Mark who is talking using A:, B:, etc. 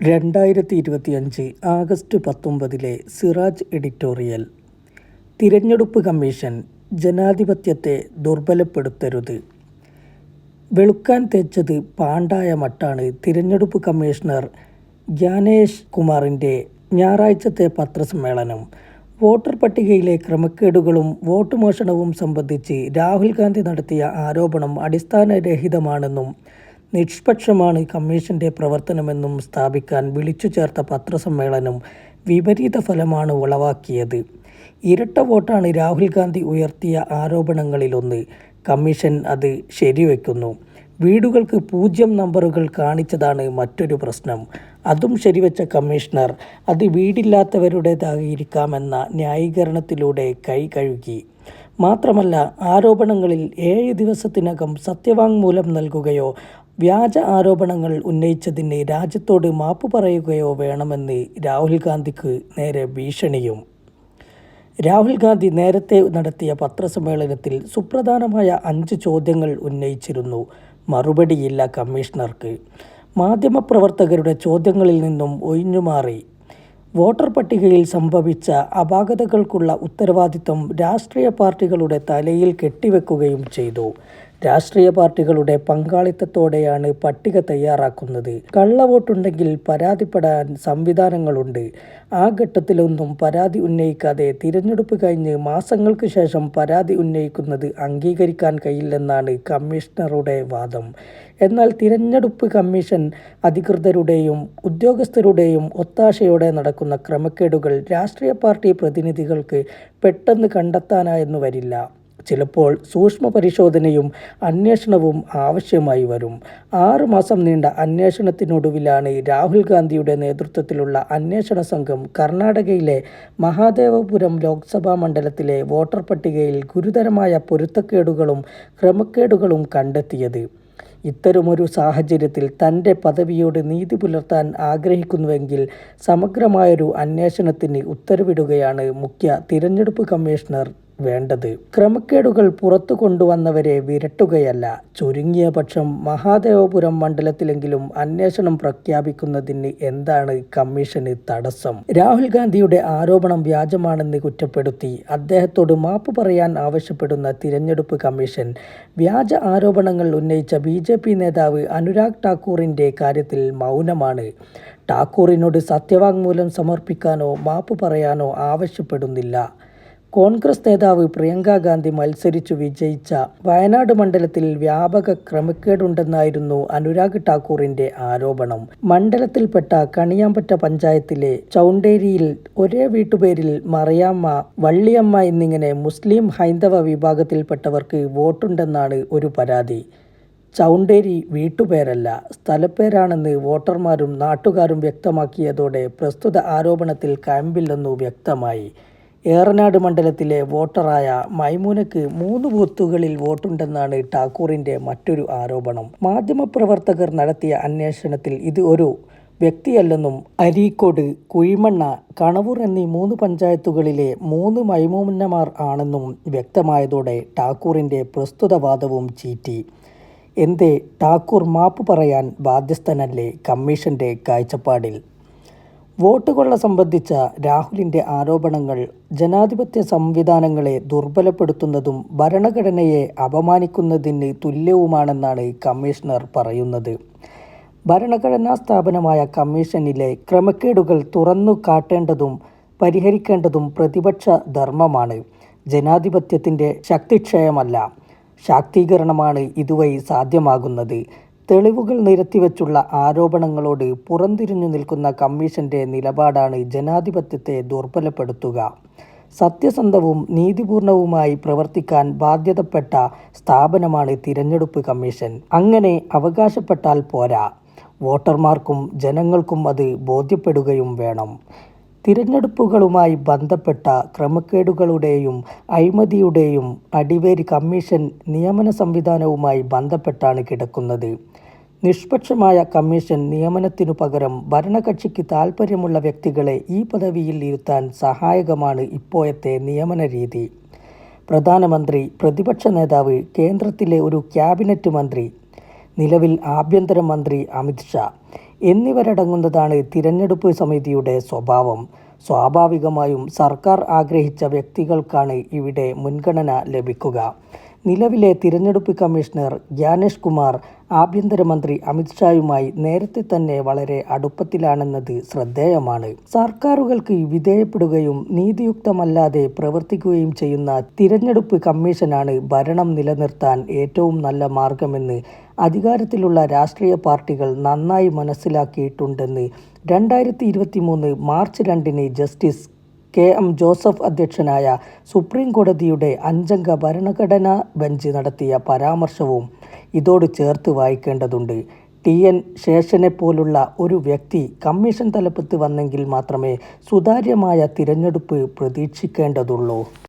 A: രണ്ടായിരത്തി ഇരുപത്തിയഞ്ച് ആഗസ്റ്റ് പത്തൊമ്പതിലെ സിറാജ് എഡിറ്റോറിയൽ. തിരഞ്ഞെടുപ്പ് കമ്മീഷൻ ജനാധിപത്യത്തെ ദുർബലപ്പെടുത്തരുത്. വെളുക്കാൻ തേച്ചത് പാണ്ടായ മട്ടാണ് തിരഞ്ഞെടുപ്പ് കമ്മീഷണർ ജ്ഞാനേഷ് കുമാറിന്റെ ഞായറാഴ്ചത്തെ പത്രസമ്മേളനം. വോട്ടർ പട്ടികയിലെ ക്രമക്കേടുകളും വോട്ട് മോഷണവും സംബന്ധിച്ച് രാഹുൽ ഗാന്ധി നടത്തിയ ആരോപണം അടിസ്ഥാനരഹിതമാണെന്നും നിഷ്പക്ഷമാണ് കമ്മീഷന്റെ പ്രവർത്തനമെന്നും സ്ഥാപിക്കാൻ വിളിച്ചു ചേർത്ത പത്രസമ്മേളനം വിപരീത ഫലമാണ് ഉളവാക്കിയത്. ഇരട്ട വോട്ടാണ് രാഹുൽ ഗാന്ധി ഉയർത്തിയ ആരോപണങ്ങളിലൊന്ന്. കമ്മീഷൻ അത് ശരിവെക്കുന്നു. വീടുകൾക്ക് പൂജ്യം നമ്പറുകൾ കാണിച്ചതാണ് മറ്റൊരു പ്രശ്നം. അതും ശരിവെച്ച കമ്മീഷണർ അത് വീടില്ലാത്തവരുടേതായിരിക്കാമെന്ന ന്യായീകരണത്തിലൂടെ കൈ കഴുകി. മാത്രമല്ല ആരോപണങ്ങളിൽ ഏഴ് ദിവസത്തിനകം സത്യവാങ്മൂലം നൽകുകയോ വ്യാജ ആരോപണങ്ങൾ ഉന്നയിച്ചതിന് രാജ്യത്തോട് മാപ്പ് പറയുകയോ വേണമെന്ന് രാഹുൽ ഗാന്ധിക്ക് നേരെ ഭീഷണിയും. രാഹുൽ ഗാന്ധി നേരത്തെ നടത്തിയ പത്രസമ്മേളനത്തിൽ സുപ്രധാനമായ അഞ്ച് ചോദ്യങ്ങൾ ഉന്നയിച്ചിരുന്നു. മറുപടിയില്ല കമ്മീഷണർക്ക്. മാധ്യമപ്രവർത്തകരുടെ ചോദ്യങ്ങളിൽ നിന്നും ഒഴിഞ്ഞുമാറി. വോട്ടർ പട്ടികയിൽ സംഭവിച്ച അപാകതകൾക്കുള്ള ഉത്തരവാദിത്വം രാഷ്ട്രീയ പാർട്ടികളുടെ തലയിൽ കെട്ടിവെക്കുകയും ചെയ്തു. രാഷ്ട്രീയ പാർട്ടികളുടെ പങ്കാളിത്തത്തോടെയാണ് പട്ടിക തയ്യാറാക്കുന്നത്. കള്ളവോട്ടുണ്ടെങ്കിൽ പരാതിപ്പെടാൻ സംവിധാനങ്ങളുണ്ട്. ആ ഘട്ടത്തിലൊന്നും പരാതി ഉന്നയിക്കാതെ തിരഞ്ഞെടുപ്പ് കഴിഞ്ഞ് മാസങ്ങൾക്ക് ശേഷം പരാതി ഉന്നയിക്കുന്നത് അംഗീകരിക്കാൻ കഴിയില്ലെന്നാണ് കമ്മീഷണറുടെ വാദം. എന്നാൽ തിരഞ്ഞെടുപ്പ് കമ്മീഷൻ അധികൃതരുടെയും ഉദ്യോഗസ്ഥരുടെയും ഒത്താശയോടെ നടക്കുന്ന ക്രമക്കേടുകൾ രാഷ്ട്രീയ പാർട്ടി പ്രതിനിധികൾക്ക് പെട്ടെന്ന് കണ്ടെത്താനായെന്നു വരില്ല. ചിലപ്പോൾ സൂക്ഷ്മ പരിശോധനയും അന്വേഷണവും ആവശ്യമായി വരും. ആറുമാസം നീണ്ട അന്വേഷണത്തിനൊടുവിലാണ് രാഹുൽ ഗാന്ധിയുടെ നേതൃത്വത്തിലുള്ള അന്വേഷണ സംഘം കർണാടകയിലെ മഹാദേവപുരം ലോക്സഭാ മണ്ഡലത്തിലെ വോട്ടർ പട്ടികയിൽ ഗുരുതരമായ പൊരുത്തക്കേടുകളും ക്രമക്കേടുകളും കണ്ടെത്തിയത്. ഇത്തരമൊരു സാഹചര്യത്തിൽ തന്റെ പദവിയോട് നീതി പുലർത്താൻ ആഗ്രഹിക്കുന്നുവെങ്കിൽ സമഗ്രമായൊരു അന്വേഷണത്തിന് ഉത്തരവിടുകയാണ് മുഖ്യ തിരഞ്ഞെടുപ്പ് കമ്മീഷണർ വേണ്ടത്. ക്രമക്കേടുകൾ പുറത്തു കൊണ്ടുവന്നവരെ വിരട്ടുകയല്ല. ചുരുങ്ങിയ പക്ഷം മഹാദേവപുരം മണ്ഡലത്തിലെങ്കിലും അന്വേഷണം പ്രഖ്യാപിക്കുന്നതിന് എന്താണ് കമ്മീഷന് തടസ്സം? രാഹുൽ ഗാന്ധിയുടെ ആരോപണം വ്യാജമാണെന്ന് കുറ്റപ്പെടുത്തി അദ്ദേഹത്തോട് മാപ്പ് പറയാൻ ആവശ്യപ്പെടുന്ന തിരഞ്ഞെടുപ്പ് കമ്മീഷൻ വ്യാജ ആരോപണങ്ങൾ ഉന്നയിച്ച ബി നേതാവ് അനുരാഗ് ഠാക്കൂറിന്റെ കാര്യത്തിൽ മൗനമാണ്. ഠാക്കൂറിനോട് സത്യവാങ്മൂലം സമർപ്പിക്കാനോ മാപ്പ് പറയാനോ ആവശ്യപ്പെടുന്നില്ല. കോൺഗ്രസ് നേതാവ് പ്രിയങ്ക ഗാന്ധി മത്സരിച്ചു വിജയിച്ച വയനാട് മണ്ഡലത്തിൽ വ്യാപക ക്രമക്കേടുണ്ടെന്നായിരുന്നു അനുരാഗ് ഠാക്കൂറിന്റെ ആരോപണം. മണ്ഡലത്തിൽപ്പെട്ട കണിയാമ്പറ്റ പഞ്ചായത്തിലെ ചൗണ്ടേരിയിൽ ഒരേ വീട്ടുപേരിൽ മറിയാമ്മ വള്ളിയമ്മ എന്നിങ്ങനെ മുസ്ലിം ഹൈന്ദവ വിഭാഗത്തിൽപ്പെട്ടവർക്ക് വോട്ടുണ്ടെന്നാണ് ഒരു പരാതി. ചൗണ്ടേരി വീട്ടുപേരല്ല സ്ഥലപ്പേരാണെന്ന് വോട്ടർമാരും നാട്ടുകാരും വ്യക്തമാക്കിയതോടെ പ്രസ്തുത ആരോപണത്തിൽ കഴമ്പില്ലെന്നു വ്യക്തമായി. ഏറനാട് മണ്ഡലത്തിലെ വോട്ടറായ മൈമൂനക്ക് മൂന്ന് ബൂത്തുകളിൽ വോട്ടുണ്ടെന്നാണ് ഠാക്കൂറിന്റെ മറ്റൊരു ആരോപണം. മാധ്യമപ്രവർത്തകർ നടത്തിയ അന്വേഷണത്തിൽ ഇത് ഒരു വ്യക്തിയല്ലെന്നും അരീക്കോട് കുഴിമണ്ണ കണവൂർ എന്നീ മൂന്ന് പഞ്ചായത്തുകളിലെ മൂന്ന് മൈമൂന്നമാർ ആണെന്നും വ്യക്തമായതോടെ ഠാക്കൂറിന്റെ പ്രസ്തുത വാദവും ചീറ്റി. എന്തേ ഠാക്കൂർ മാപ്പ് പറയാൻ ബാധ്യസ്ഥനല്ലേ കമ്മീഷന്റെ കാഴ്ചപ്പാടിൽ? വോട്ട് കൊള്ള സംബന്ധിച്ച രാഹുലിന്റെ ആരോപണങ്ങൾ ജനാധിപത്യ സംവിധാനങ്ങളെ ദുർബലപ്പെടുത്തുന്നതും ഭരണഘടനയെ അപമാനിക്കുന്നതിന് തുല്യവുമാണെന്നാണ് കമ്മീഷണർ പറയുന്നത്. ഭരണഘടനാ സ്ഥാപനമായ കമ്മീഷനിലെ ക്രമക്കേടുകൾ തുറന്നു കാട്ടേണ്ടതും പരിഹരിക്കേണ്ടതും പ്രതിപക്ഷ ധർമ്മമാണ്. ജനാധിപത്യത്തിന്റെ ശക്തിക്ഷയമല്ല. ശാക്തീകരണമാണ് ഇതുവഴി സാധ്യമാകുന്നത്. തെളിവുകൾ നിരത്തിവെച്ചുള്ള ആരോപണങ്ങളോട് പുറംതിരിഞ്ഞു നിൽക്കുന്ന കമ്മീഷന്റെ നിലപാടാണ് ജനാധിപത്യത്തെ ദുർബലപ്പെടുത്തുക. സത്യസന്ധവും നീതിപൂർണവുമായി പ്രവർത്തിക്കാൻ ബാധ്യതപ്പെട്ട സ്ഥാപനമാണ് തിരഞ്ഞെടുപ്പ് കമ്മീഷൻ. അങ്ങനെ അവകാശപ്പെട്ടാൽ പോരാ. വോട്ടർമാർക്കും ജനങ്ങൾക്കും അത് ബോധ്യപ്പെടുകയും വേണം. തിരഞ്ഞെടുപ്പുകളുമായി ബന്ധപ്പെട്ട ക്രമക്കേടുകളുടെയും അഴിമതിയുടെയും അടിവേരി കമ്മീഷൻ നിയമന സംവിധാനവുമായി ബന്ധപ്പെട്ടാണ് കിടക്കുന്നത്. നിഷ്പക്ഷമായ കമ്മീഷൻ നിയമനത്തിനു പകരം ഭരണകക്ഷിക്ക് താൽപ്പര്യമുള്ള വ്യക്തികളെ ഈ പദവിയിൽ ഇരുത്താൻ സഹായകമാണ് ഇപ്പോഴത്തെ നിയമന രീതി. പ്രധാനമന്ത്രി പ്രതിപക്ഷ നേതാവ് കേന്ദ്രത്തിലെ ഒരു ക്യാബിനറ്റ് മന്ത്രി നിലവിൽ ആഭ്യന്തരമന്ത്രി അമിത് ഷാ എന്നിവരടങ്ങുന്നതാണ് തിരഞ്ഞെടുപ്പ് സമിതിയുടെ സ്വഭാവം. സ്വാഭാവികമായും സർക്കാർ ആഗ്രഹിച്ച വ്യക്തികൾക്കാണ് ഇവിടെ മുൻഗണന ലഭിക്കുക. നിലവിലെ തിരഞ്ഞെടുപ്പ് കമ്മീഷണർ ജ്ഞാനേഷ് കുമാർ ആഭ്യന്തരമന്ത്രി അമിത്ഷായുമായി നേരത്തെ തന്നെ വളരെ അടുപ്പത്തിലാണെന്നത് ശ്രദ്ധേയമാണ്. സർക്കാരുകൾക്ക് വിധേയപ്പെടുകയും നീതിയുക്തമല്ലാതെ പ്രവർത്തിക്കുകയും ചെയ്യുന്ന തിരഞ്ഞെടുപ്പ് കമ്മീഷനാണ് ഭരണം നിലനിർത്താൻ ഏറ്റവും നല്ല മാർഗമെന്ന് അധികാരത്തിലുള്ള രാഷ്ട്രീയ പാർട്ടികൾ നന്നായി മനസ്സിലാക്കിയിട്ടുണ്ടെന്ന് രണ്ടായിരത്തി മാർച്ച് രണ്ടിന് ജസ്റ്റിസ് കെ എം ജോസഫ് അധ്യക്ഷനായ സുപ്രീം കോടതിയുടെ അഞ്ചംഗ ഭരണഘടനാ ബെഞ്ച് നടത്തിയ പരാമർശവും ഇതോട് ചേർത്ത് വായിക്കേണ്ടതുണ്ട്. ടി എൻ ശേഷനെ പോലുള്ള ഒരു വ്യക്തി കമ്മീഷൻ തലപ്പത്ത് വന്നെങ്കിൽ മാത്രമേ സുതാര്യമായ തിരഞ്ഞെടുപ്പ് പ്രതീക്ഷിക്കേണ്ടതുള്ളൂ.